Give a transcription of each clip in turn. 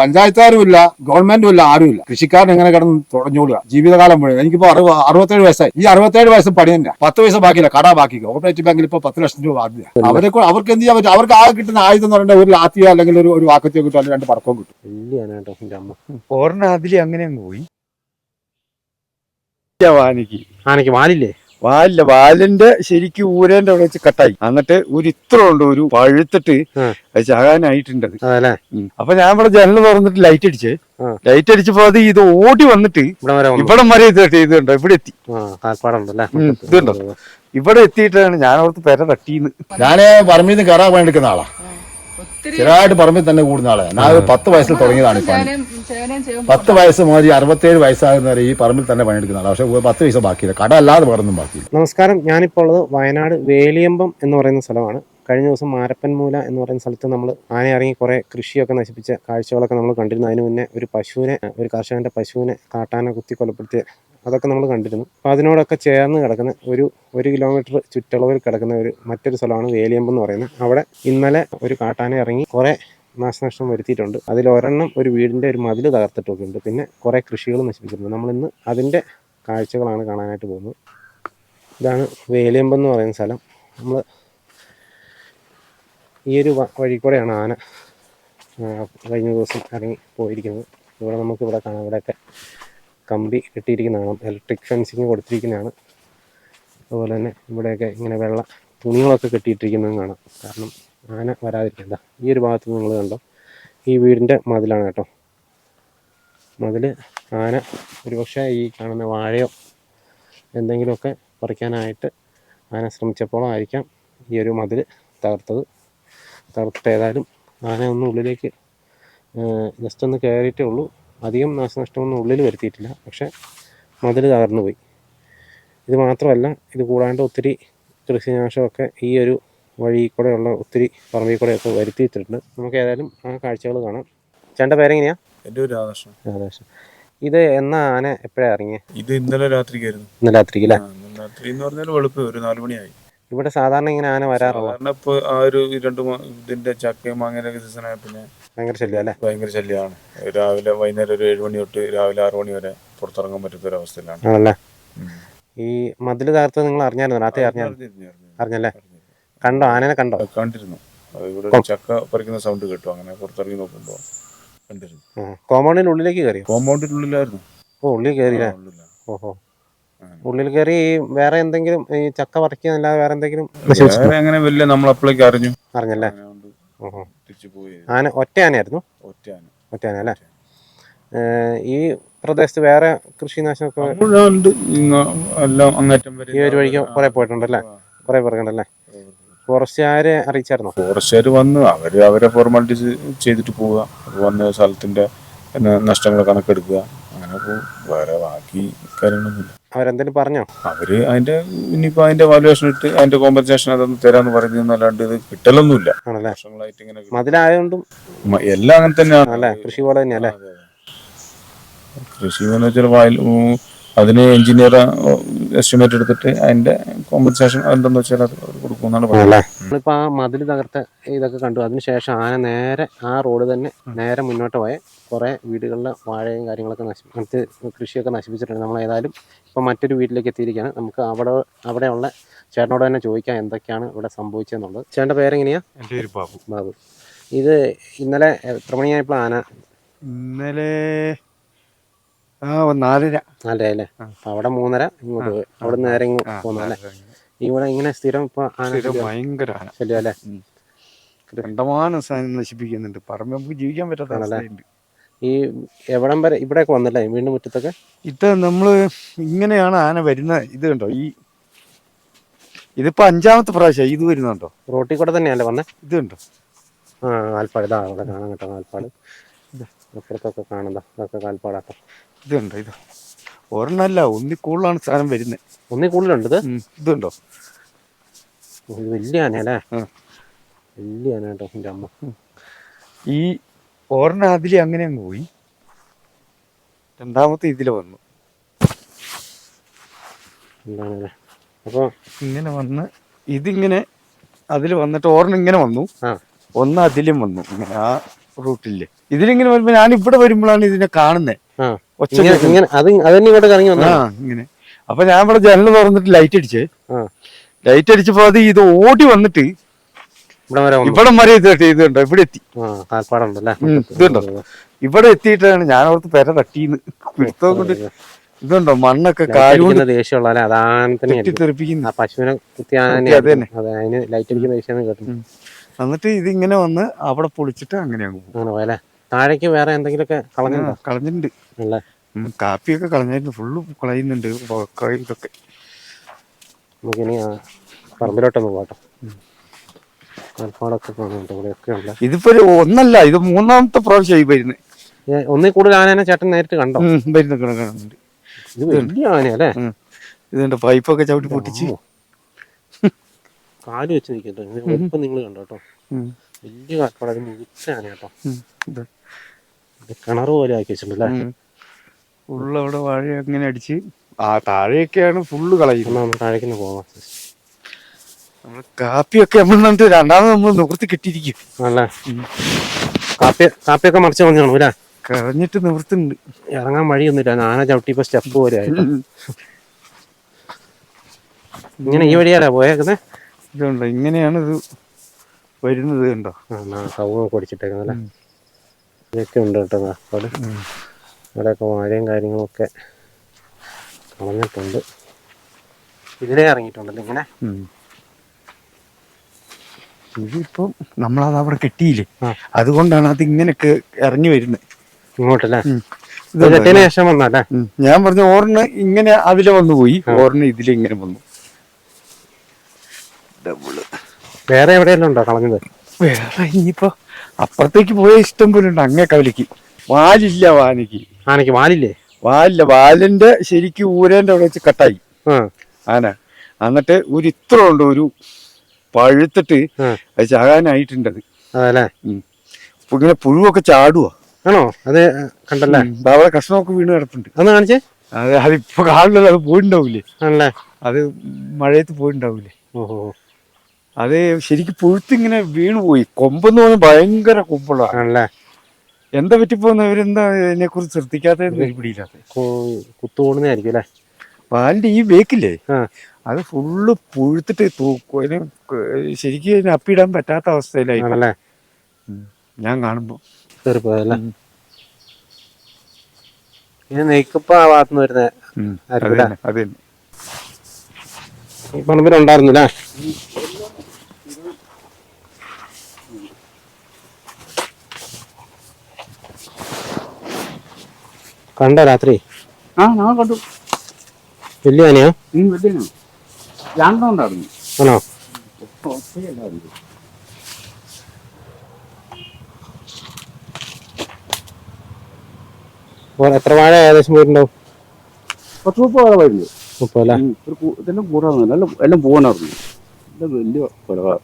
പഞ്ചായത്തുകാരും ഇല്ല ഗവൺമെന്റും ഇല്ല ആരും ഇല്ല. കൃഷിക്കാരൻ എങ്ങനെ കിടന്ന് തുടഞ്ഞോളുക? ജീവിതകാലം മുഴുവൻ. എനിക്കിപ്പോ അറുപ അറുപത്തേഴ് വയസ്സായി. ഈ അറുപത്തേഴ് വയസ്സ് പണി തന്നെ പത്ത് പൈസ ബാക്കിയില്ല കട ബാക്കി. കോപ്പറേറ്റീവ് ബാങ്കിൽ ഇപ്പൊ പത്ത് ലക്ഷം രൂപ ബാധ്യത അവരെ അവർക്ക് എന്ത് ചെയ്യാൻ പറ്റും? അവർക്ക് ആകെ കിട്ടുന്ന ആയുധം എന്ന് പറയുന്നത് ഒരു ലാത്തിയോ അല്ലെങ്കിൽ ഒരു ഒരു വാക്കത്തിയോ കിട്ടും അല്ലെങ്കിൽ രണ്ട് പടക്കവും കിട്ടും. അങ്ങനെ പോയി. വാനിക്ക്. ആനയ്ക്ക് വാലില്ലേ വാലില്ല വാലിന്റെ ശരിക്കും ഊരേന്റെ അവിടെ വെച്ച് കട്ടായി. എന്നിട്ട് ഒരു ഇത്ര ഉണ്ട് ഒരു പഴുത്തിട്ട്. അത് ചാകാനായിട്ടുണ്ട് അതല്ലേ? അപ്പൊ ഞാൻ ഇവിടെ ജനൽ തുറന്നിട്ട് ലൈറ്റ് അടിച്ച്. ലൈറ്റ് അടിച്ചപ്പോ അത് ഇത് ഓടി വന്നിട്ട് ഇവിടെ വരെ ഇത് ചെയ്തുണ്ടോ ഇവിടെ എത്തി. ഇതുണ്ടോ? ഇവിടെ എത്തിയിട്ടാണ് ഞാൻ അവിടുത്തെ പെര തട്ടിന്ന്. ഞാൻ പറമ്പിൽ നിന്ന് കയറാൻ വേണ്ടിക്കുന്ന ആളാ. സ്ഥിരമായിട്ട് പറമ്പിൽ തന്നെ കൂടുന്ന ആളെ. ഞാൻ ഒരു പത്ത് വയസ്സിൽ തുടങ്ങിയതാണ് ഇപ്പം പത്ത് വയസ്സ് മുതൽ അറുപത്തേഴ് വയസ്സായിരുന്ന ഈ പറമ്പിൽ തന്നെ പണിയെടുക്കുന്ന ആളാണ് പക്ഷെ പത്ത് പൈസ ബാക്കിയില്ല. കട അല്ലാതെ വേറൊന്നും ബാക്കിയില്ല. നമസ്കാരം. ഞാനിപ്പോൾ ഉള്ളത് വയനാട് വേലിയമ്പം എന്ന് പറയുന്ന സ്ഥലമാണ്. കഴിഞ്ഞ ദിവസം മാരപ്പൻമൂല എന്ന് പറയുന്ന സ്ഥലത്ത് നമ്മൾ ആന ഇറങ്ങി കുറേ കൃഷിയൊക്കെ നശിപ്പിച്ച കാഴ്ചകളൊക്കെ നമ്മൾ കണ്ടിരുന്നു. അതിന് മുന്നേ ഒരു പശുവിനെ ഒരു കർഷകന്റെ പശുവിനെ കാട്ടാന കുത്തി കൊലപ്പെടുത്തിയ അതൊക്കെ നമ്മൾ കണ്ടിരുന്നു. അപ്പോൾ അതിനോടൊക്കെ ചേർന്ന് കിടക്കുന്ന ഒരു ഒരു കിലോമീറ്റർ ചുറ്റളവിൽ കിടക്കുന്ന ഒരു മറ്റൊരു സ്ഥലമാണ് വേലിയമ്പ് എന്ന് പറയുന്നത്. അവിടെ ഇന്നലെ ഒരു കാട്ടാന ഇറങ്ങി കുറേ നാശനഷ്ടം വരുത്തിയിട്ടുണ്ട്. അതിൽ ഒരെണ്ണം ഒരു വീടിന്റെ ഒരു മതിൽ തകർത്തിട്ടൊക്കെ ഉണ്ട്. പിന്നെ കുറേ കൃഷികൾ നശിപ്പിച്ചിട്ടുണ്ട്. നമ്മളിന്ന് അതിന്റെ കാഴ്ചകളാണ് കാണാനായിട്ട് പോകുന്നത്. ഇതാണ് വേലിയമ്പ് എന്ന് പറയുന്ന സ്ഥലം. നമ്മൾ ഈ ഒരു വഴി കൂടെയാണ് ആന കഴിഞ്ഞ ദിവസം ഇറങ്ങി പോയിരിക്കുന്നത്. ഇവിടെ നമുക്ക് ഇവിടെ കാണാം. ഇവിടെയൊക്കെ കമ്പി കെട്ടിയിരിക്കുന്നതാണ് ഇലക്ട്രിക് ഫെൻസിങ് കൊടുത്തിരിക്കുന്നതാണ്. അതുപോലെ തന്നെ ഇവിടെയൊക്കെ ഇങ്ങനെ വെള്ള തുണികളൊക്കെ കെട്ടിയിട്ടിരിക്കുന്നതും കാണാം. കാരണം ആന വരാതിരിക്കണ്ട ഈ ഒരു ഭാഗത്ത് നിങ്ങൾ കണ്ടോ? ഈ വീടിന്റെ മതിലാണ് കേട്ടോ. മതിൽ ആന ഒരുപക്ഷെ ഈ കാണുന്ന വാഴയോ എന്തെങ്കിലുമൊക്കെ പറിക്കാനായിട്ട് ആന ശ്രമിച്ചപ്പോഴായിരിക്കാം ഈ ഒരു മതിൽ തകർത്തത്. തകർത്തിട്ട് ഏതായാലും ആന ഒന്ന് ഉള്ളിലേക്ക് ജസ്റ്റ് ഒന്ന് കയറിയിട്ടേ ഉള്ളൂ. അധികം നാശനഷ്ടമൊന്നും ഉള്ളിൽ വരുത്തിയിട്ടില്ല. പക്ഷെ മതിൽ തകർന്നു പോയി ഇത് മാത്രമല്ല ഇത് കൂടാണ്ട് ഒത്തിരി കൃഷിനാശമൊക്കെ ഈ ഒരു വഴി കൂടെയുള്ള ഒത്തിരി പറമ്പിൽ കൂടെയൊക്കെ വരുത്തിയിട്ടുണ്ട്. നമുക്ക് ഏതായാലും ആ കാഴ്ചകൾ കാണാം. ചേട്ടന്റെ പേരെങ്ങനെയാ? എന്റെ ഒരു രാധാകൃഷ്ണൻ. രാധാകൃഷ്ണൻ. ഇത് എന്നാ ആന എപ്പോഴാണ് ഇറങ്ങിയത് ഇത് ഇന്നലെ രാത്രിക്കായിരുന്നു. ഇന്നലെ രാത്രിക്ക് അല്ലേ? രാത്രി എന്ന് പറഞ്ഞാൽ വെളുപ്പ് ഒരു നാല് മണിയായി. ഇവിടെ സാധാരണ ഇങ്ങനെ ആന വരാറുള്ള സാധാരണ ഇപ്പൊ ആ ഒരു രണ്ട് മാ- ഇതിന്റെ ചക്കയും മാങ്ങയുടെ സീസൺ പിന്നെ ഭയങ്കര ശല്യം അല്ലേ? ഭയങ്കര ശല്യമാണ് രാവിലെ വൈകുന്നേരം ഒരു ഏഴ് മണി തൊട്ട് രാവിലെ ആറു മണി വരെ പുറത്തിറങ്ങാൻ പറ്റാത്ത ഒരു അവസ്ഥയിലാണ്. ആണല്ലേ? ഉം. ഈ മതിൽ തകർത്തത് നിങ്ങൾ അറിഞ്ഞായിരുന്നു? രാത്രി അറിഞ്ഞു അറിഞ്ഞിരുന്നു, അറിഞ്ഞിരുന്നു. അറിഞ്ഞല്ലേ? കണ്ടോ? ആനനെ കണ്ടോ? അത് കണ്ടിരുന്നു. അത് ഇവിടെ ഒരു ചക്ക പറിക്കുന്ന സൗണ്ട് കേട്ടു. അങ്ങനെ പുറത്തിറങ്ങി നോക്കുമ്പോ കണ്ടിരുന്നു. കോമ്പൗണ്ടിന്റെ ഉള്ളിലേക്ക് കയറിയോ? കോമ്പൗണ്ടിനുള്ളിലായിരുന്നു ഓ ഉള്ളിൽ കയറിയില്ല ഓഹോ. ഉള്ളിൽ കയറി വേറെ എന്തെങ്കിലും ഈ ചക്ക പറിക്കുന്നല്ലാതെ വേറെ എന്തെങ്കിലും നശിപ്പിച്ചോ? വേറെ അങ്ങനെ വലിയ നമ്മളപ്പോഴേക്ക് അറിഞ്ഞു. അറിഞ്ഞല്ലേ? ആന ഒറ്റ ആനയായിരുന്നു? ഒറ്റ ആന അല്ലേ? ഈ പ്രദേശത്ത് വേറെ കൃഷിനാശമൊക്കെ ഈ ഒരു വഴിക്ക് കുറെ പോയിട്ടുണ്ടല്ലേ? കുറെ പേർക്കുണ്ടല്ലേ ഫോറസ്റ്റുകാരെ അറിയിച്ചായിരുന്നോ? ഫോറസ്റ്റുകാർ വന്ന് അവർ അവരെ ഫോർമാലിറ്റീസ് ചെയ്തിട്ട് പോവുക. വന്ന സ്ഥലത്തിന്റെ നഷ്ടങ്ങൾ കണക്കെടുക്കുക. അങ്ങനെ പോകും വേറെ ബാക്കി കാര്യങ്ങളൊന്നുമില്ല. അവരെന്തെങ്കിലും പറഞ്ഞോ? അവർ അതിന്റെ ഇനിയിപ്പോ അതിന്റെ വാല്യുവേഷൻ ഇട്ട് അതിന്റെ കോമ്പൻസേഷൻ അതൊന്നും തരാന്ന് പറയുന്നതല്ലാണ്ട് ഇത് കിട്ടലൊന്നുമില്ല. ആണല്ലേ? വർഷങ്ങളായിട്ട് ഇങ്ങനെ മതിലായതുകൊണ്ടും മ- എല്ലാം അങ്ങനെ തന്നെയാണ്. അല്ലേ? കൃഷി പോലെ തന്നെയല്ലേ. കൃഷി എന്ന് വെച്ചാൽ വയൽ ഉം, അതിന് എഞ്ചിനീയർ എസ്റ്റിമേറ്റ് എടുത്തിട്ട് അതിന്റെ കോമ്പൻസേഷൻ എന്തെന്ന് വെച്ചാൽ അത് കൊടുക്കും എന്നാണ് പറയുന്നത്. ആണല്ലേ? നമ്മളിപ്പോ ആ മതിൽ തകർത്ത ഇതൊക്കെ കണ്ടു. അതിനുശേഷം ആന നേരെ ആ റോഡ് തന്നെ നേരെ മുന്നോട്ട് പോയ കുറേ വീടുകളിലെ വാഴയും കാര്യങ്ങളൊക്കെ നശിപ്പി മറ്റ് കൃഷിയൊക്കെ നശിപ്പിച്ചിട്ടുണ്ട്. നമ്മൾ ഏതായാലും ഇപ്പോൾ മറ്റൊരു വീട്ടിലേക്ക് എത്തിയിരിക്കുകയാണ്. നമുക്ക് അവിടെ അവിടെയുള്ള ചേട്ടനോട് തന്നെ ചോദിക്കാം എന്തൊക്കെയാണ് ഇവിടെ സംഭവിച്ചതെന്നുള്ളത്. ചേട്ടന്റെ പേരെങ്ങനെയാ? എന്റെ ഒരു ബാബു. ബാബു. ഇത് ഇന്നലെ എത്ര മണിയായപ്പോൾ ആന? ഇന്നലെ ആ നാലര. നാലര അല്ലേ അപ്പം അവിടെ മൂന്നര ഇങ്ങോട്ട് പോയി. അവിടെ നേരെ ഇങ്ങോട്ട് പോകുന്നു അല്ലേ ഇവിടെ ഇങ്ങനെ സ്ഥിരം ഇപ്പൊ ഭയങ്കര ആന. ശല്യം അല്ലേ കണ്ടമാനം സാധനം നശിപ്പിക്കുന്നുണ്ട്. പറമ്പ് നമുക്ക് ജീവിക്കാൻ പറ്റാത്ത? അവസ്ഥയുണ്ട്. ഈ എവിടം വരെ ഇവിടെയൊക്കെ വന്നല്ലേ വീണ്ടും മുറ്റത്തൊക്കെ? ഇത് നമ്മൾ ഇങ്ങനെയാണ് ആന വരുന്ന ഇത് കണ്ടോ? ഈ ഇതിപ്പോ അഞ്ചാമത്തെ പ്രാവശ്യം ഇത് വരുന്നുണ്ടോ റോട്ടിൽ കൂടെ തന്നെയല്ലേ വന്നേ? ഇത് കണ്ടോ? ആ ആൽപ്പാട്. ഇതാ അവിടെ കാണാൻ കേട്ടോ ആൽപ്പാട്. അപ്പുറത്തൊക്കെ കാണുന്നതാ ഇതൊക്കെ കാൽപ്പാടാട്ടോ ഇത് കണ്ടോ? ഇത് ഒരെണ്ണല്ല ഒന്നി കൂടുതലാണ് സാധനം വരുന്നത് ഒന്നി കൂടുതലുണ്ട് ഇത് ഇത് കണ്ടോ ഓ, ഇത് വലിയ ആനയല്ലേ വലിയ ആന കേട്ടോ എന്റെ അമ്മ ഈ ഒരെണ്ണം അതിലെ അങ്ങനെ അങ്ങ് പോയി. രണ്ടാമത്തെ ഇതിൽ വന്നു. എന്താണല്ലേ അപ്പോൾ ഇങ്ങനെ വന്ന് ഇതിങ്ങനെ അതിൽ വന്നിട്ട് ഒരെണ്ണം ഇങ്ങനെ വന്നു. ഒന്ന് അതിലും വന്നു ആ റൂട്ടിൽ. ഇതിലിങ്ങനെ വരുമ്പോ ഞാൻ ഇവിടെ വരുമ്പോഴാണ് ഇതിനെ കാണുന്നത് ഇങ്ങനെ കേൾക്കുന്നത്. ഇങ്ങനെ അത് അതന്നെ ഇങ്ങോട്ട് കറങ്ങി ആ വന്നാ ഇങ്ങനെ. അപ്പൊ ഞാൻ ഇവിടെ ജനൽ തുറന്നിട്ട് ലൈറ്റ് അടിച്ചേ. ലൈറ്റ് അടിച്ചപ്പോ അത് ഇത് ഓടി വന്നിട്ട് ഇവിടെ വരെ ഇത് ഇത് കണ്ടോ? ഇവിടെ എത്തി. ഇതുണ്ടോ ഇവിടെ എത്തിയിട്ടാണ് ഞാൻ അവിടുത്തെ പെര തട്ടിന്ന്. പിടുത്തം കൊണ്ട് ഇതുണ്ടോ? മണ്ണൊക്കെ കാലുകൊണ്ട് ദേഷ്യമുള്ള ആ പശുവിനെ കുത്തി കുത്തി അത് തന്നെ. അതെ അതിന് ലൈറ്റ് അടിക്കുന്ന ദേഷ്യം കേട്ടു എന്നിട്ട് ഇതിങ്ങനെ വന്ന് അവിടെ പൊളിച്ചിട്ട് അങ്ങനെ അങ്ങ് പോകും താഴേക്ക് വേറെ എന്തെങ്കിലുമൊക്കെ കളഞ്ഞുണ്ടോ കളഞ്ഞിട്ടുണ്ട്. അല്ലേ കാപ്പിയൊക്കെ കളഞ്ഞായിരുന്നു. ഫുള്ള് കളയുന്നുണ്ട്. ഇതൊക്കെ. നമുക്കിനി പറമ്പിലോട്ടൊന്ന് പോകട്ടോ കാൽപ്പാടൊക്കെ കാണുന്നുണ്ട്. ഇവിടെയൊക്കെ ഉണ്ട്. ഇതിപ്പോ ഒരു ഒന്നല്ല ഇത് മൂന്നാമത്തെ പ്രാവശ്യമായി വരുന്നത് ഒന്നിൽ കൂടുതൽ ആനേനെ ചേട്ടൻ നേരിട്ട് കണ്ടോ? വരുന്ന കാണുന്നുണ്ട്. ഇത് വലിയ ആനയല്ലേ? ഇതിന്റെ ഇതുണ്ട് പൈപ്പൊക്കെ ചവിട്ടി പൊട്ടിച്ച്. കാൽ വെച്ച് നിൽക്കട്ടോ. ഇപ്പൊ നിങ്ങൾ കണ്ടോട്ടോ വലിയ കാൽപ്പാട് അത് മുഴുത്ത ആന കേട്ടോ കിണർ പോലെ ആക്കി വെച്ചിട്ടുണ്ടല്ലേ. ഫുള്ള് അവിടെ വാഴ അങ്ങനെ അടിച്ച്? ആ താഴെയൊക്കെയാണ് ഫുള്ള് കളയുന്നത്. നമ്മൾ താഴേക്ക് പോവാം. നമ്മൾ കാപ്പിയൊക്കെ നമ്മൾ എന്നിട്ട് രണ്ടാമത് നമ്മൾ നിവൃത്തി കിട്ടിയിരിക്കും. അല്ലേ? കാപ്പി കാപ്പിയൊക്കെ മറിച്ച് പറഞ്ഞു കറഞ്ഞിട്ട് അല്ലേ? കളഞ്ഞിട്ട് നിവൃത്തുണ്ട്. ഇറങ്ങാൻ വഴിയൊന്നുമില്ല. ആന ചവിട്ടിയപ്പോ സ്റ്റെപ്പ് പോലെ ആയിട്ട് ഇങ്ങനെ ഈ വഴിയാലാ പോയേക്കുന്നേ? ഇതുണ്ടോ ഇങ്ങനെയാണ് ഇത് വരുന്നത് കണ്ടോ? ആ കവുങ്ങൊക്കെ പൊടിച്ചിട്ടേക്കുന്നല്ലേ ഇതൊക്കെ ഉണ്ട് കേട്ടോ കാപ്പാട് ഇവിടെയൊക്കെ വാഴയും കാര്യങ്ങളൊക്കെ കളഞ്ഞിട്ടുണ്ട്. ഇതിലേ ഇറങ്ങിയിട്ടുണ്ടല്ലോ ഇങ്ങനെ. ഇതിപ്പം നമ്മളത് അവിടെ കെട്ടിയില്ലേ? അതുകൊണ്ടാണ് അത് ഇങ്ങനെയൊക്കെ ഇറങ്ങി വരുന്നത്. ഇങ്ങോട്ടല്ലേ. ശേഷം വന്നല്ലേ ഞാൻ പറഞ്ഞ ഓറിന് ഇങ്ങനെ അതിലെ വന്നു പോയി. ഓറിന് ഇതിലെ ഇങ്ങനെ വന്നു. ഡബിൾ വേറെ എവിടെയെല്ലാം ഉണ്ടോ കളഞ്ഞത്? വേറെ ഇനിയിപ്പോ അപ്പുറത്തേക്ക് പോയ ഇഷ്ടം പോലെ ഉണ്ട്. അങ്ങേ കവലിക്ക് വാലില്ല വാനയ്ക്ക് ആനയ്ക്ക് വാലില്ലേ? വാലില്ല. വാലിന്റെ ശരിക്കും ഊരേന്റെ അവിടെ വെച്ച് കട്ടായി. ആന. എന്നിട്ട് ഒരു ഇത്ര ഉണ്ട് ഒരു പഴുത്തിട്ട് അത് ചാകാനായിട്ടുണ്ട് അത്. അതല്ലേ. ഇങ്ങനെ പുഴുവൊക്കെ ചാടുവാ. ആണോ? അത് കണ്ടല്ലേ? അവിടെ കഷ്ണമൊക്കെ വീണ് കിടപ്പുണ്ട്. അന്ന് കാണിച്ചേ? അത് അതിപ്പോ കാണില്ലല്ലോ അത് പോയിട്ടുണ്ടാവൂലേ? ആണല്ലേ? അത് മഴയത്ത് പോയിട്ടുണ്ടാവൂലേ? ഓഹോ. അത് ശരിക്കും പുഴുത്തിങ്ങനെ വീണുപോയി. കൊമ്പെന്ന് പറഞ്ഞാൽ ഭയങ്കര കൊമ്പുള്ള ആണല്ലേ? എന്താ പറ്റിപ്പോന്ന് അവരെന്താ ഇതിനെ കുറിച്ച് ശ്രദ്ധിക്കാത്ത പിടിയില്ലാത്ത കുത്തുകൂടുന്നതായിരിക്കും അല്ലേ? പാലിന്റെ ഈ വേക്കില്ലേ അത് ഫുള്ള് പുഴുത്തിട്ട് തൂക്കും അതിന് ശരിക്കും അതിന് അപ്പിടാൻ പറ്റാത്ത അവസ്ഥയിലായി. ആണല്ലേ? ഞാൻ കാണുമ്പോ. അതെ അതെ വരുന്ന. ഉം. ആയിരിക്കും അത് അല്ലേ? തന്നെ, അത് തന്നെ. ഈ പറമ്പിലുണ്ടായിരുന്നു അല്ലേ കണ്ടോ രാത്രി? ആ ഞാൻ കണ്ടു. വലിയ ആനയാ വലിയ രണ്ടെണ്ണം ഉണ്ടായിരുന്നു. ആണോ എത്ര വാഴ ഏകദേശം പോയിട്ടുണ്ടാവും? പത്ത് മുപ്പത് വരെ വരുന്നു മുപ്പത് അല്ലേ? ഇതെല്ലാം കൂടാറുണ്ട് എല്ലാം എല്ലാം പോകണമായിരുന്നു എല്ലാം വലിയ കൊലക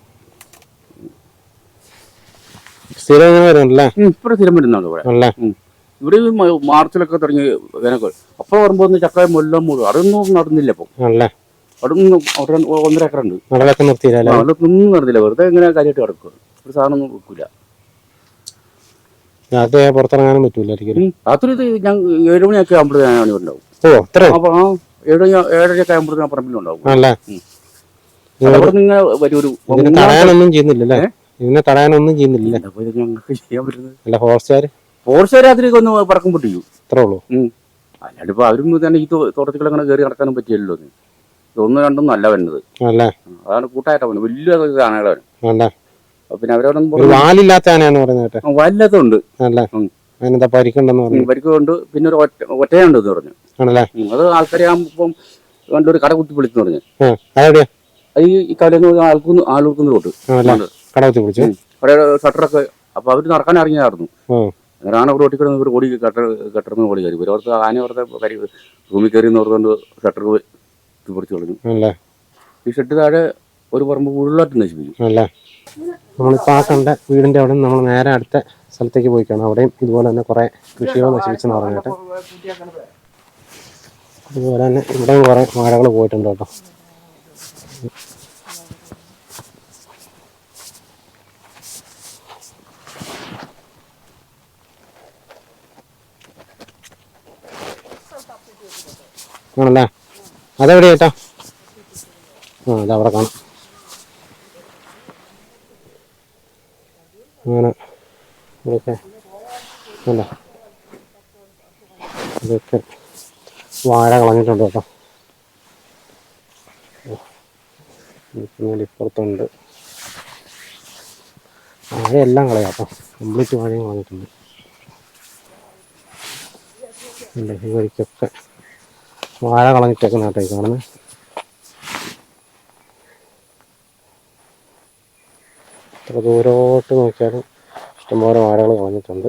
സ്ഥിരം വരുന്നുണ്ടല്ലേ? ഇപ്പഴും സ്ഥിരം വരുന്നതാണ് ഇവിടെ. അല്ലേ. ഇവിടെ ഈ മ- മാർച്ചിലൊക്കെ തുടങ്ങി വേനൽ അപ്പോൾ വരുമ്പോൾ ഒന്ന് ചക്ക മുല്ലം മൂടും. അതൊന്നും നടന്നില്ല ഇപ്പോൾ ആണല്ലേ? അവിടെ നിന്ന് അവിടെ ഒന്നര ഏക്കർ ഉണ്ട്. നടലൊക്കെ നിർത്തിയില്ല അതൊന്നും നടന്നില്ല. വെറുതെ ഇങ്ങനെ കാര്യമായിട്ട് കിടക്കുക ഒരു സാധനം ഒന്നും വെക്കൂല. രാത്രി പുറത്തിറങ്ങാനും പറ്റൂലായിരിക്കും. രാത്രി ഇത് ഞാൻ ഏഴ് മണിയൊക്കെ ആകുമ്പോഴത്തേക്കാണ് ഞാൻ ഇവിടെ ഉണ്ടാവും. ഓ അത്ര? അപ്പൊ ആ ഏഴ് മണി ഏഴരയൊക്കെ ആകുമ്പോഴത്തേക്കും പറമ്പിലുണ്ടാവും ആണല്ലേ. അവിടെ നിന്ന് വരും ഒരു ഇതിനെ തടയാനൊന്നും ചെയ്യുന്നില്ലല്ലേ? ഇതിനെ തടയാനൊന്നും ചെയ്യുന്നില്ലല്ലേ? എന്താ ഇത് ഞങ്ങൾക്ക് ചെയ്യാൻ പറ്റുന്നത്? അല്ല ഫോറസ്റ്റുകാർ ഫോറസ്റ്റ് രാത്രിയൊക്കെ ഒന്ന് പറക്കും പൊട്ടിക്കും അത്രേ ഉള്ളൂ. അല്ലാണ്ട് ഇപ്പൊ അവരും തന്നെ ഈ തോട്ടത്തിൽ അങ്ങനെ കയറി നടക്കാനും പറ്റിയല്ലോ ഒന്നും ഇതൊന്നും രണ്ടും നല്ല വരുന്നത്. അതാണ് കൂട്ടായിട്ട് പോകുന്നത് വലിയ ആനകളാണ് പിന്നെ അവരവിടെ വാലില്ലാത്ത ആനയാന്ന് അല്ലേ? ഉം. അതിനെന്താ പരിക്കുണ്ടെന്ന് പറഞ്ഞു പരിക്കുണ്ട്. പിന്നെ ഒരു ഒറ്റ ഒറ്റയുണ്ട് എന്ന് പറഞ്ഞു. ആണല്ലേ. അത് ആൾക്കാരെ ആകുമ്പം കണ്ടൊരു കട കുത്തി വിളിച്ചു പറഞ്ഞു. അത് ഈ ഈ ആൾക്കൊന്ന് ആൾക്കുന്ന ആളൂർക്കുന്ന റോട്ട് ആണല്ലേ കടവത്തി പിടിച്ചു അവിടെ ഷട്ടറൊക്കെ അപ്പൊ അവർ നടക്കാൻ ഇറങ്ങിയായിരുന്നു അങ്ങനെയാണ് അവർ റോട്ടിൽ കിടന്ന് ഇവർ ഓടി കട്ടർ കട്ടർന്ന് ഓടി കയറി. ഇവർ ഓർത്ത് ആന അവരുടെ കരി റൂമിൽ കയറി എന്ന് ഓർത്തുകൊണ്ട് ഷട്ടർ പിടിച്ചു കളഞ്ഞു. ഈ ഷെഡ് താഴെ ഒരു പറമ്പ് കൂടുതലായിട്ട് നശിപ്പിച്ചു. ആണല്ലേ? നമ്മളിപ്പോൾ ആ കണ്ട വീടിന്റെ അവിടെ നമ്മൾ നേരെ അടുത്ത സ്ഥലത്തേക്ക് പോയി കാണാം അവിടെയും ഇതുപോലെ തന്നെ കുറേ കൃഷികൾ നശിപ്പിച്ചെന്ന് പറഞ്ഞിട്ട്. അതുപോലെ തന്നെ ഇവിടെയും കുറേ മഴകൾ പോയിട്ടുണ്ട് കേട്ടോ. ആണല്ലേ? അതെവിടെ ചേട്ടാ ആ അതവിടെ കാണാം. അങ്ങനെ. ഇതൊക്കെ ഇതൊക്കെ വാഴ കളഞ്ഞിട്ടുണ്ട് കേട്ടോ. ഇപ്പുറത്തുണ്ട്. വാഴയെല്ലാം കളയാം കേട്ടോ. കംപ്ലീറ്റ് വാഴയും കളഞ്ഞിട്ടുണ്ട്. വഴിക്കൊക്കെ. വാഴ കളഞ്ഞിട്ടേക്കുന്ന കേട്ടോ ഈ കാണുന്നത് ഇത്ര ദൂരോട്ട് നോക്കിയാലും ഇഷ്ടംപോലെ വാഴകൾ കളഞ്ഞിട്ടുണ്ട്.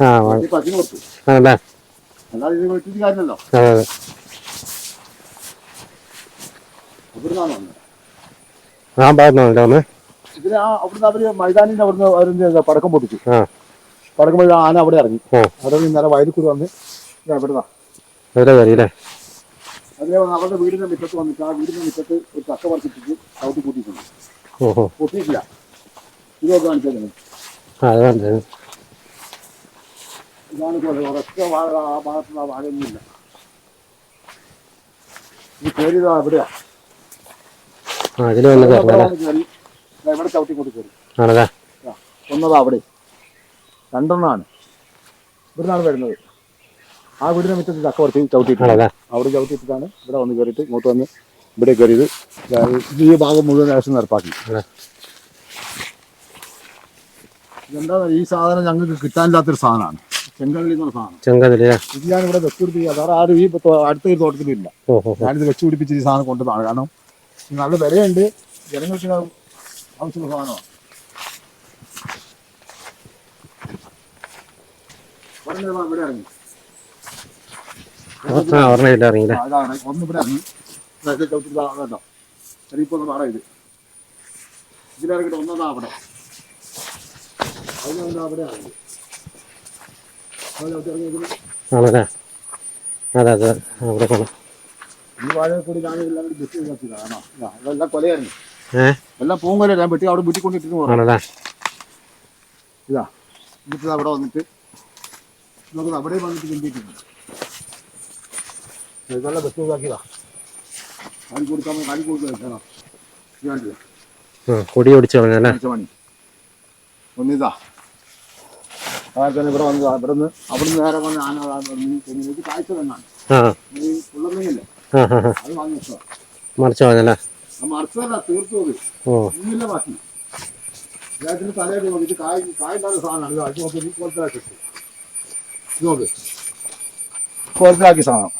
ആ അതെ ഈ പശുവിന് കൊടുത്തു ആണല്ലേ അല്ലാതെ ഇത് വെട്ടിട്ട് കാര്യമല്ലോ അതെ അതെ ഇവിടുന്നാണ് വന്നത് ആ ഇതിന് ആ അവിടുന്ന് അവർ മൈതാനിന്റെ അവിടുന്ന് അവർ പടക്കം പൊട്ടിച്ചു. ആ. പടക്കം പൊട്ടി ആന അവിടെ ഇറങ്ങി. ഓ അവിടെ നിന്ന് നേരെ വയലിൽ കൂടി വന്ന് ഇതാ ഇവിടുന്നാ. അതിലെ വന്ന് അവരുടെ വീടിന്റെ മുറ്റത്ത് വന്നിട്ട് ആ വീടിന്റെ മുറ്റത്ത് ഒരു ചക്ക പറിച്ചിട്ട് ചവിട്ടി കൂട്ടിയിട്ടുണ്ട് ഓഹോ. പൊട്ടിയിട്ടില്ല. ഇതൊക്കെ കാണിച്ചത് ആ അത് കണ്ടത് ഇതാണ് പോലെ ഒരൊറ്റ വാഴ ആ ഭാഗത്തുള്ള വാഴയൊന്നുമില്ല ഇത് കയറിയതാ എവിടെയാ ആ ഇതിൽ വന്ന് ഇവിടെ ചവിട്ടി കൊണ്ട് കയറി. ആണല്ലേ? ഒന്നതാ അവിടെ. രണ്ടെണ്ണമാണ് ഇവിടുന്നാണ് വരുന്നത്. ആ വീടിനെ മുറ്റത്ത് ചക്ക ചവിട്ടിയിട്ടുണ്ട്. ആണല്ലേ? അവിടെ ചവിട്ടിയിട്ടാണ് ഇവിടെ വന്ന് കയറിയിട്ട് ഇങ്ങോട്ട് വന്ന് ഇവിടെ കയറിയത്. ഈ ഭാഗം മുഴുവൻ ഏകദേശം നിരപ്പാക്കി എന്താ ഈ സാധനം ഞങ്ങൾക്ക് കിട്ടാനില്ലാത്തൊരു സാധനമാണ്. എന്നുള്ള സാധനം. ചെങ്കതിൽ ഇത് ഞാൻ ഇവിടെ വെച്ചുപിടിപ്പിക്കുക വേറെ ആരും ഈ അടുത്ത ഒരു തോട്ടത്തിലില്ല. ഞാനിത് വെച്ചുപിടിപ്പിച്ച് ഈ സാധനം കൊണ്ടുവന്നാണ് കാരണം നല്ല വിലയുണ്ട്. ജനങ്ങൾക്ക് ആവശ്യമുള്ള സാധനമാണ് ഇവിടെ ഇറങ്ങി. ആ ഒരെണ്ണം ഇല്ല ഇറങ്ങിയില്ലേ ഒന്ന് ഇവിടെ ഇറങ്ങി. കേട്ടോ ശരിപ്പോ ഒന്ന് പാടാ ഇത്. ഇതിലിറങ്ങിയിട്ട് ഒന്നതാ അവിടെ. അതിന് അവിടെ ഇറങ്ങി. ആണല്ലേ? അതെ അതെ അവിടെ കാണാം. ഈ വാഴ കൂടി ഞാൻ എല്ലാം കൂടി ബുക്ക് ചെയ്താ കാണോ ഇതെല്ലാം കൊലയായിരുന്നു എല്ലാം പൂങ്കൊല വെട്ടി അവിടെ വീട്ടിൽ കൊണ്ടിട്ടിട്ട് പോകാം ഇതാ എന്നിട്ട് അവിടെ വന്നിട്ട് നമുക്ക് അവിടെ വന്നിട്ട് ചിന്തിക്കുന്നു. ഇതെല്ലാം ബസ് ഒഴിവാക്കിയതാ കാലി കൊടുക്കാൻ കാലി കൊടുക്കാൻ കൊടി ഒടിച്ചു കളഞ്ഞല്ലേ ഒന്നിതാ അതായത് തന്നെ ഇവിടെ വന്നതാ ഇവിടെ നിന്ന് അവിടെ നിന്ന് നേരെ വന്ന് ആന തെങ്ങിലേക്ക് കാഴ്ച തന്നാണ് ഉള്ളതെങ്കിലേ മറിച്ചു ആ മറിച്ചതല്ല തീർത്തു ഇന്നില്ല ബാക്കി. ഇദ്ദേഹത്തിന് തലയിട്ട് നോക്കി ഇത് കായ് കായുണ്ടാകുന്ന സാധനമാണ് ഇത് അത് നോക്കി കോലത്തിലാക്കി നോക്ക്. കോലത്തിലാക്കിയ സാധനം.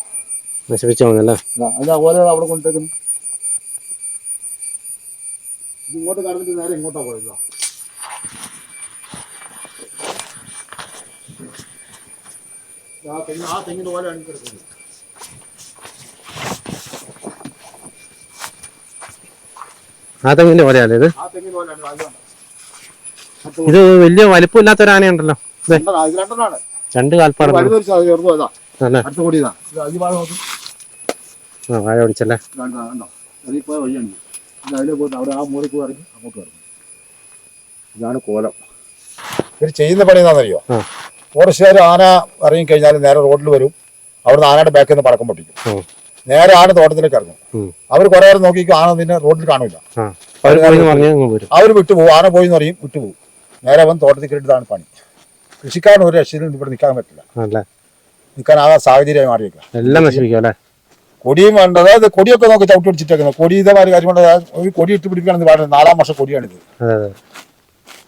നശിപ്പിച്ചു കളഞ്ഞല്ലേ? അത് അതുപോലെ അവിടെ കൊണ്ടുവരുന്നു ഇങ്ങോട്ട് കടന്നിട്ട് നേരെ ഇങ്ങോട്ടാ പോയത്. ആ തെങ്ങ് ആ തെങ്ങിന്റെ പോലെ ആണ് ആ തെങ്ങിന്റെ പോലെയല്ലേ ഇത്? പോലെയാണ് കണ്ടോ? ഇത് വലിയ വലിപ്പമില്ലാത്ത ഒരു ആനയുണ്ടല്ലോ ഇത് രണ്ട് കാൽപ്പാട് ഇതാ ഇതാ ഇത് വാഴ ഓടിച്ചല്ലേ ഇത്. ഇത് ഇതാണ് കോലം. ഇവർ ചെയ്യുന്ന പണി എന്താണെന്നറിയോ. ഫോറസ്റ്റുകാർ ആന ഇറങ്ങി കഴിഞ്ഞാൽ നേരെ റോഡിൽ വരും. അവിടുന്ന് ആനയുടെ ബാക്കിൽ നിന്ന് പടക്കം പൊട്ടിക്കും. നേരെ ആന തോട്ടത്തിലേക്ക് ഇറങ്ങും. അവർ കുറെ നേരം നോക്കി ആന നിന്നെ റോഡിൽ കാണില്ല ആ. അവർ വിട്ടുപോകും ആന പോയി എന്ന് പറയും വിട്ടുപോകും നേരെ വന്ന് തോട്ടത്തിൽ കയറിയിട്ടാണ് പണി. കൃഷിക്കാരൻ ഒരു രക്ഷയിലും ഇവിടെ നിൽക്കാൻ പറ്റില്ല. നിൽക്കാനാകാ സാഹചര്യമായി മാറിയേക്കാം. എല്ലാം നശിപ്പിക്കും അല്ലേ? കൊടിയും വേണ്ട. അതായത് കൊടിയൊക്കെ നോക്കി ചവിട്ടി പിടിച്ചിട്ടേക്കുന്നത് കൊടി ഇതേമാതിരി കാര്യം ഒരു കൊടി ഇട്ട് പിടിക്കുകയാണെന്ന് പറയുന്നത് നാലാം വർഷം കൊടിയാണിത്.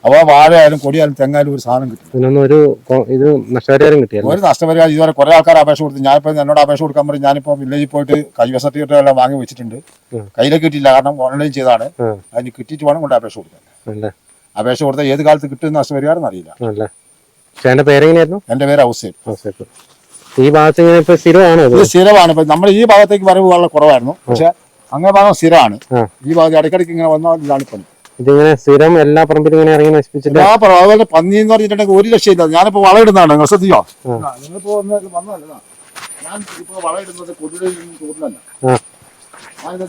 അപ്പോൾ വാഴയായാലും കൊടിയായാലും തെങ്ങായാലും ഒരു സാധനം കിട്ടും. ഇതിനൊന്നും ഒരു കൊ- ഇത് നഷ്ടപരിഹാരം കിട്ടിയല്ലേ. ഒരു നഷ്ടപരിഹാരം ഇതുവരെ കുറെ ആൾക്കാർ അപേക്ഷ കൊടുത്തു. ഞാനിപ്പോൾ എന്നോട് അപേക്ഷ കൊടുക്കാൻ പറയും ഞാനിപ്പോൾ വില്ലേജിൽ പോയിട്ട് കൈവ സർട്ടിഫിക്കറ്റ് എല്ലാം വാങ്ങി വെച്ചിട്ടുണ്ട്. ഉം. കയ്യിലേക്ക് കിട്ടിയില്ല. കാരണം ഓൺലൈൻ ചെയ്താണ് ആ. അതിന് കിട്ടിയിട്ട് വേണം കൊണ്ട് അപേക്ഷ കൊടുക്കാൻ. അല്ലേ? അപേക്ഷ കൊടുത്താൽ ഏത് കാലത്ത് കിട്ടുന്ന നഷ്ടപരിഹാരം അറിയില്ല. അല്ലേ? പക്ഷെ അതിന്റെ പേരെങ്ങനെയായിരുന്നു? എന്റെ പേര് ആ സേപ്പ് ഈ ഭാഗത്ത് ഇങ്ങനെ ഇപ്പൊ സ്ഥിരമാണോ ഇത്? ഇത് സ്ഥിരമാണ്. ഇപ്പം നമ്മൾ ഈ ഭാഗത്തേക്ക് വരവ് വളരെ കുറവായിരുന്നു. പക്ഷെ അങ്ങേ ഭാഗം സ്ഥിരമാണ്. ആ. ഈ ഭാഗത്ത് ഇടയ്ക്കിടയ്ക്ക് ഇങ്ങനെ വന്നാൽ ഇതാണ് പണി ഇതിങ്ങനെ സ്ഥിരം എല്ലാ പറമ്പിലും ഇങ്ങനെ ഇറങ്ങി നശിപ്പിച്ചിട്ട് ആ പറ- അതുപോലെ പന്നി എന്ന് പറഞ്ഞിട്ടുണ്ടെങ്കിൽ ഒരു രക്ഷയില്ല. ഞാനിപ്പോ വളയിടുന്നതാണ് നിങ്ങൾ ശ്രദ്ധിക്കോ. നിങ്ങളിപ്പോ വന്നതല്ല? ഞാൻ ഇപ്പൊ തോന്നുന്നല്ല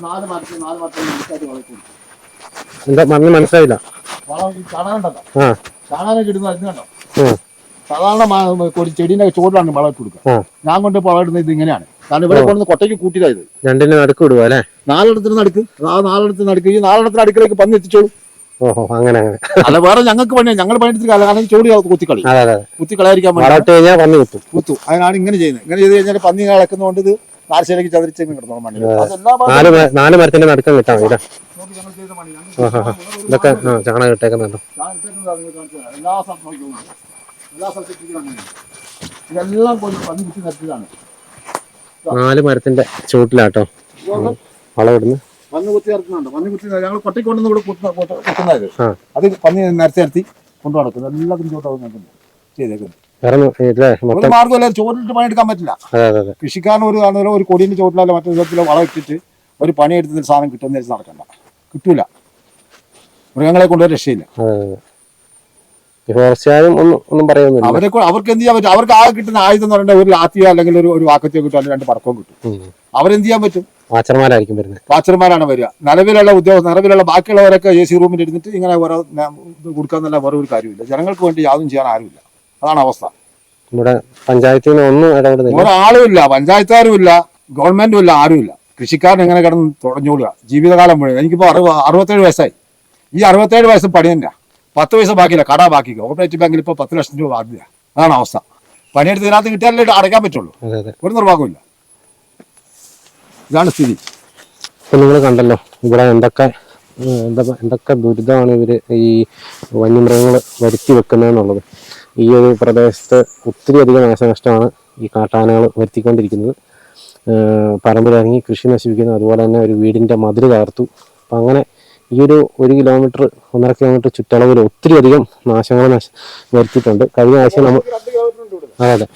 നാല് മരത്തിൽ നാല് മരത്തിൽ എന്താ മണ്ണ് മനസ്സിലായില്ല? വളം ഇടുന്നത് അതിന് കണ്ടോ? സാധാരണ കൊടി ചെടീന്റെ ചോടിലാണ് വളം ഇട്ട് കൊടുക്കുക. ഞാൻ കൊണ്ട് വളം ഇടുന്നത് ഇത് ഇങ്ങനെയാണ് കാരണം ഇവിടെ കൊണ്ടുവന്ന് കൊട്ടയ്ക്ക് കൂട്ടിയതായത് രണ്ടിന് നടുക്ക് വിടുക അല്ലേ? നാലെണ്ണത്തിന് നടുക്ക്. ആ നാലെണ്ണത്തിന് നടുക്ക്. ഈ നാലെണ്ണത്തിന് അടുക്കളേക്ക് പന്നി എത്തിച്ചോളൂ. ഓഹോ അങ്ങനെ അങ്ങനെ. അല്ല വേറെ ഞങ്ങൾക്ക് പണിയാ. ഞങ്ങൾ പണിയെടുത്തിട്ട് കാരണം ചോടി കുത്തിക്കളി വളമിട്ട് കഴിഞ്ഞാൽ പന്നി കുത്തും. കുത്തു. അതിനാണ് ഇങ്ങനെ ചെയ്യുന്നത്. ഇങ്ങനെ ചെയ്ത് കഴിഞ്ഞാൽ പന്നി കളക്കുന്നതുകൊണ്ട് ഇത് നാശയിലേക്ക് ചതിരിച്ച് കിടന്നോളും അതെല്ലാം നാല് മരത്തിന്റെ നടുക്കം കിട്ടാൻ. ഇതൊക്കെ ചാണകം ഇട്ടേക്കുന്നുണ്ടോ എല്ലാ സ്ഥലത്തും. ഇതെല്ലാം പന്നി കുത്തി നിർത്തിയതാണ് നാല് മരത്തിന്റെ ചുവട്ടിലാട്ടോ. വളവിടുന്നു പന്നി കുത്തി ഇറക്കുന്നുണ്ട്. പന്നി കുത്തി ഞങ്ങൾ ഇവിടെ കുത്തുന്നത്. അത് പന്നി നിരത്തി നിരത്തി കൊണ്ടു എല്ലാത്തിനും ഒരു മാർഗമല്ല പണിയെടുക്കാൻ പറ്റില്ല. കൃഷിക്കാരൻ ഒരു ഒരു കൊടിയുടെ ചോട്ടിലല്ല മറ്റൊരു വിധത്തിലോ വളം ഇട്ടിട്ട് ഒരു പണിയെടുത്തൊരു സാധനം കിട്ടുന്ന നടക്കണ്ട. കിട്ടൂല. മൃഗങ്ങളെ കൊണ്ട് രക്ഷയില്ല. ഫോറസ്റ്റുകാരും ഒന്നും ഒന്നും പറയുന്നില്ല. അവരെ അവർക്ക് എന്ത് ചെയ്യാൻ പറ്റും? അവർക്ക് ആകെ കിട്ടുന്ന ആയുധം എന്ന് പറയുന്നത് ഒരു ലാത്തിയോ അല്ലെങ്കിൽ ഒരു ഒരു വാക്കത്തിയോ കിട്ടും അല്ലെങ്കിൽ രണ്ട് പടക്കവും കിട്ടും. അവരെന്ത് ചെയ്യാൻ പറ്റും? വാച്ചർമാരായിരിക്കും വരുന്നത്. വാച്ചർമാരാണ് വരിക. നിലവിലുള്ള ഉദ്യോഗസ്ഥ നിലവിലുള്ള ബാക്കിയുള്ളവരൊക്കെ എ സി റൂമിൽ ഇരുന്നിട്ട് ഇങ്ങനെ ഓരോ കൊടുക്കാന്നല്ല വേറെ ഒരു കാര്യമില്ല ജനങ്ങൾക്ക് വേണ്ടി യാതൊന്നും ചെയ്യാൻ ആരുമില്ല. അതാണ് അവസ്ഥ. നമ്മുടെ പഞ്ചായത്തിൽ നിന്ന് ഒന്നും ഇടപെടുന്നില്ല. ഒരാളും ഇല്ല പഞ്ചായത്താരും ഇല്ല ഗവൺമെന്റും ഇല്ല ആരുമില്ല. കൃഷിക്കാരൻ എങ്ങനെ കിടന്ന് തുടഞ്ഞോളുക? ജീവിതകാലം മുഴുവൻ. എനിക്കിപ്പോൾ അറുപ അറുപത്തേഴ് വയസ്സായി. ഈ അറുപത്തേഴ് വയസ്സ് പണി പത്ത് പൈസ ബാക്കിയില്ല കട ബാക്കി കോപ്പറേറ്റീവ് ബാങ്കിൽ ഇപ്പോൾ പത്ത് ലക്ഷം രൂപ ബാധ്യത അതാണ് അവസ്ഥ. പണിയെടുത്ത് ഇതിനകത്ത് കിട്ടിയാലേ അടയ്ക്കാൻ പറ്റുള്ളൂ. ഒരു നിർവാഹമില്ല ഇതാണ് സ്ഥിതി. ഇപ്പൊ നിങ്ങൾ കണ്ടല്ലോ ഇവിടെ എന്തൊക്കെ എന്താ എന്തൊക്കെ ദുരിതമാണ് ഇവർ ഈ വന്യമൃഗങ്ങൾ വരുത്തി വെക്കുന്നതെന്നുള്ളത് ഈ ഒരു പ്രദേശത്ത് ഒത്തിരി അധികം നാശനഷ്ടമാണ് ഈ കാട്ടാനകൾ വരുത്തിക്കൊണ്ടിരിക്കുന്നത്. പറമ്പിലിറങ്ങി കൃഷി നശിപ്പിക്കുന്നു. അതുപോലെ തന്നെ ഒരു വീടിന്റെ മതിൽ തകർത്തു. അപ്പം അങ്ങനെ ഈ ഒരു ഒരു കിലോമീറ്റർ ഒന്നര കിലോമീറ്റർ ചുറ്റളവിൽ ഒത്തിരി അധികം നാശങ്ങൾ നശ വരുത്തിയിട്ടുണ്ട് കഴിഞ്ഞ ആഴ്ച നമ്മൾ അതെ അതെ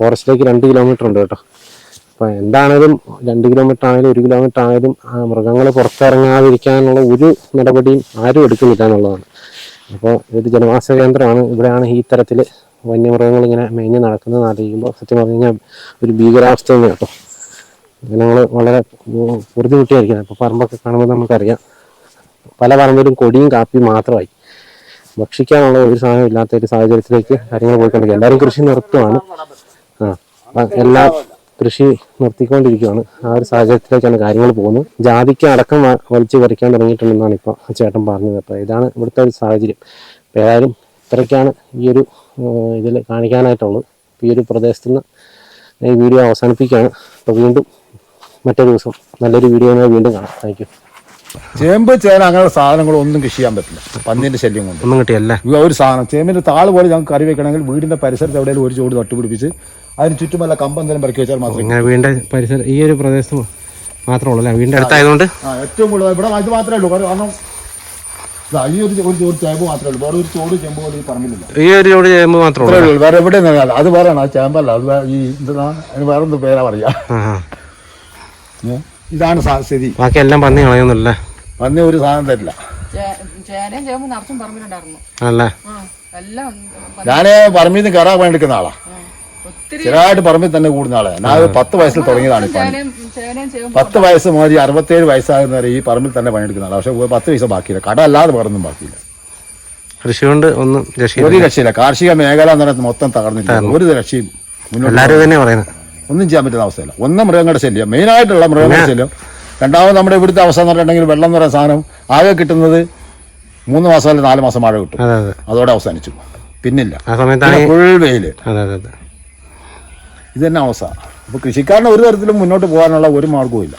ഫോറസ്റ്റിലേക്ക് രണ്ട് കിലോമീറ്റർ ഉണ്ട് കേട്ടോ അപ്പം എന്താണേലും രണ്ട് കിലോമീറ്റർ ആയാലും ഒരു കിലോമീറ്റർ ആയാലും മൃഗങ്ങൾ പുറത്തിറങ്ങാതിരിക്കാനുള്ള ഒരു നടപടിയും ആരും എടുക്കുന്നില്ല എന്നുള്ളതാണ് അപ്പോൾ ഇത് ജനവാസ കേന്ദ്രമാണ് ഇവിടെയാണ് ഈ തരത്തിൽ വന്യമൃഗങ്ങൾ ഇങ്ങനെ മേഞ്ഞ് നടക്കുന്നത് ആലോചിക്കുമ്പോൾ സത്യം പറഞ്ഞു കഴിഞ്ഞാൽ ഒരു ഭീകരാവസ്ഥ തന്നെ കേട്ടോ ജനങ്ങൾ വളരെ പൊറുതിമുട്ടിയായിരിക്കുന്നത് അപ്പോൾ പറമ്പൊക്കെ കാണുമ്പോൾ നമുക്കറിയാം പല പറമ്പിലും കൊടിയും കാപ്പിയും മാത്രമായി. ഭക്ഷിക്കാനുള്ള ഒരു സാധനം ഇല്ലാത്ത ഒരു സാഹചര്യത്തിലേക്ക് കാര്യങ്ങൾ പോയിക്കൊണ്ടിരിക്കുക എല്ലാവരും കൃഷി നിർത്തുവാണ്. ആ എല്ലാം കൃഷി നിർത്തിക്കൊണ്ടിരിക്കുകയാണ്. ആ ഒരു സാഹചര്യത്തിലേക്കാണ് കാര്യങ്ങൾ പോകുന്നത്. ജാതിക്ക് അടക്കം വലിച്ചു പറിക്കാൻ തുടങ്ങിയിട്ടുണ്ടെന്നാണ് ഇപ്പോൾ ചേട്ടൻ പറഞ്ഞത്. അപ്പോൾ ഇതാണ് ഇവിടുത്തെ ഒരു സാഹചര്യം. അപ്പോൾ ഏതായാലും ഇത്രയ്ക്കാണ് ഈ ഒരു ഇതിൽ കാണിക്കാനായിട്ടുള്ളത്. ഈ ഒരു പ്രദേശത്ത് നിന്ന് ഈ വീഡിയോ അവസാനിപ്പിക്കുകയാണ്. അപ്പോൾ വീണ്ടും മറ്റൊരു ദിവസം നല്ലൊരു വീഡിയോ വീണ്ടും കാണാം. താങ്ക് ചേമ്പ് ചേന അങ്ങനെയുള്ള സാധനങ്ങളൊന്നും ഒന്നും കൃഷി ചെയ്യാൻ പറ്റില്ല. പന്നിന്റെ ശല്യം കൊണ്ട്. ഒന്നും കിട്ടിയല്ല. ഒരു സാധനം ചേമ്പിന്റെ താൾ പോലെ ഞങ്ങൾക്ക് കറി വെക്കണമെങ്കിൽ വീടിന്റെ പരിസരത്ത് എവിടെയെങ്കിലും ഒരു ചോട് തട്ടുപിടിപ്പിച്ച് അതിന് ചുറ്റുമല്ല കമ്പം എന്തെങ്കിലും പറക്കി വെച്ചാൽ മാത്രമേ വീടിന്റെ പരിസരം ഈ ഒരു പ്രദേശത്ത് മാത്രമേ ഉള്ളൂ അല്ലേ? വീടിന്റെ അടുത്തായതുകൊണ്ട് ഏറ്റവും കൂടുതൽ ഇവിടെ ഇത് മാത്രമേ ഉള്ളൂ. കാരണം ഈ ഒരു ചോട് ചേമ്പ് മാത്രമേ ഉള്ളൂ. വേറെ ഒരു ചോട് ചേമ്പ് പോലെ ഈ പറമ്പിലില്ല. ഈ ഒരു ജോഡി ചേമ്പ് മാത്രമേ ഉള്ളൂ വേറെ എവിടെ അത് വേറെയാണ് ആ ചേമ്പല്ല. അത് ഈ എന്താ അതിന് വേറെ പേരാ പറയാ? ഇതാണ് സ്ഥിതി. ബാക്കി എല്ലാം പന്നി കളയുന്നില്ല? പന്നി ഒരു സാധനം തരില്ല. ഞാൻ ചേനയും ചേമ്പും നിറച്ചും പറമ്പിലുണ്ടായിരുന്നു. അല്ലേ? ആ എല്ലാം ഞാൻ പറമ്പിൽ നിന്ന് കയറാൻ പണിയെടുക്കുന്ന ആളാ. ചെറുതായിട്ട് സ്ഥിരമായിട്ട് പറമ്പിൽ തന്നെ കൂടുന്ന ആളാണ് ഞാൻ പത്ത് വയസ്സിൽ തുടങ്ങിയതാണ് ഇപ്പൊ പത്ത് വയസ്സ് മുതൽ അറുപത്തേഴ് വയസ്സാകുന്ന വരെ ഈ പറമ്പിൽ തന്നെ പണിയെടുക്കുന്ന ആളാ. പക്ഷെ പത്ത് പൈസ ബാക്കിയില്ല. കട അല്ലാതെ വേറൊന്നും ബാക്കിയില്ല. കൃഷി കൊണ്ട് ഒന്നും ഒരു രക്ഷയില്ല. കാർഷിക മേഖല എന്ന് പറയുന്നത് മൊത്തം തകർന്നില്ല ഒരു രക്ഷയും മുന്നോട്ട് എല്ലാവരും തന്നെ പറയുന്നത്. ഒന്നും ചെയ്യാൻ പറ്റുന്ന അവസ്ഥയില്ല. ഒന്ന് മൃഗങ്ങളുടെ ശല്യം. മെയിനായിട്ടുള്ള മൃഗങ്ങളുടെ ശല്യം. രണ്ടാമത് നമ്മുടെ ഇവിടുത്തെ അവസ്ഥ എന്ന് പറഞ്ഞിട്ടുണ്ടെങ്കിൽ വെള്ളം എന്ന് പറയുന്ന സാധനം ആകെ കിട്ടുന്നത് മൂന്ന് മാസം അല്ലെങ്കിൽ നാല് മാസം മഴ കിട്ടും. അതെ അതെ. അതോടെ അവസാനിച്ചു. പിന്നില്ല. ഫുൾ വെയിൽ. ഇത് തന്നെ അവസ്ഥ. അപ്പോൾ കൃഷിക്കാരന് ഒരു തരത്തിലും മുന്നോട്ട് പോകാനുള്ള ഒരു മാർഗവും ഇല്ല